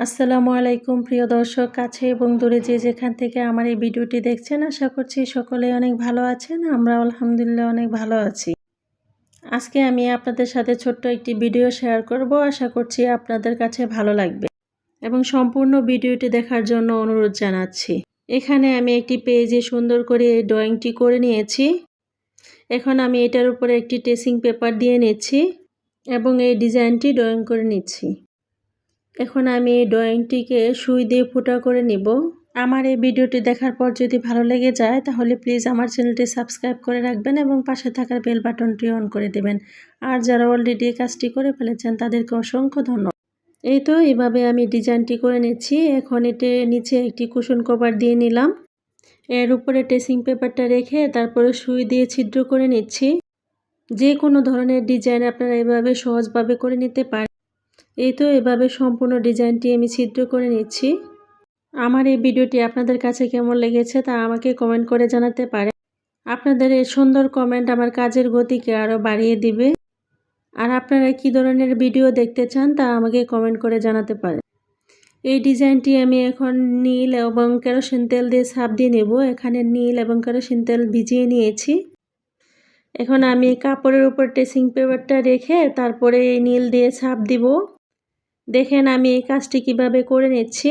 আসসালামু আলাইকুম, প্রিয় দর্শক, কাছে এবং দূরে যে যেখান থেকে আমার এই ভিডিওটি দেখছেন, আশা করছি সকলে অনেক ভালো আছেন আমরা আলহামদুলিল্লাহ অনেক ভালো আছি। আজকে আমি আপনাদের সাথে ছোট্ট একটি ভিডিও শেয়ার করব, আশা করছি আপনাদের কাছে ভালো লাগবে এবং সম্পূর্ণ ভিডিওটি দেখার জন্য অনুরোধ জানাচ্ছি। এখানে আমি একটি পেজে সুন্দর করে ড্রয়িংটি করে নিয়েছি। এখন আমি এটার উপরে একটি টেসিং পেপার দিয়ে নিচ্ছি এবং এই ডিজাইনটি ড্রয়িং করে নিচ্ছি। এখন আমি ড্রয়িংটিকে সুই দিয়ে ফুটা করে নিব। আমার এই ভিডিওটি দেখার পর যদি ভালো লেগে যায়, তাহলে প্লিজ আমার চ্যানেলটি সাবস্ক্রাইব করে রাখবেন এবং পাশে থাকার বেল বাটনটি অন করে দেবেন। আর যারা অলরেডি কাজটি করে ফেলেছেন, তাদেরকে অসংখ্য ধন্যবাদ। এই তো এইভাবে আমি ডিজাইনটি করে নিচ্ছি। এখন এটি নিচে একটি কুশন কভার দিয়ে নিলাম। এর উপরে টেসিং পেপারটা রেখে তারপরে সুই দিয়ে ছিদ্র করে নিচ্ছি। যে কোনো ধরনের ডিজাইন আপনারা এভাবে সহজভাবে করে নিতে পারেন এই তো এভাবে সম্পূর্ণ ডিজাইনটি আমি ছিদ্র করে নিচ্ছি। আমার এই ভিডিওটি আপনাদের কাছে কেমন লেগেছে তা আমাকে কমেন্ট করে জানাতে পারে আপনাদের এই সুন্দর কমেন্ট আমার কাজের গতিকে আরও বাড়িয়ে দিবে। আর আপনারা কি ধরনের ভিডিও দেখতে চান তা আমাকে কমেন্ট করে জানাতে পারে এই ডিজাইনটি আমি এখন নীল এবং কেরোসিন তেল দিয়ে সাপ দিয়ে নেব। এখানে নীল এবং কেরোসিন তেল ভিজিয়ে নিয়েছি। এখন আমি কাপড়ের উপর টেসিং পেপারটা রেখে তারপরে নীল দিয়ে ছাপ দিব। দেখেন আমি এই কাজটি কীভাবে করে নিচ্ছি।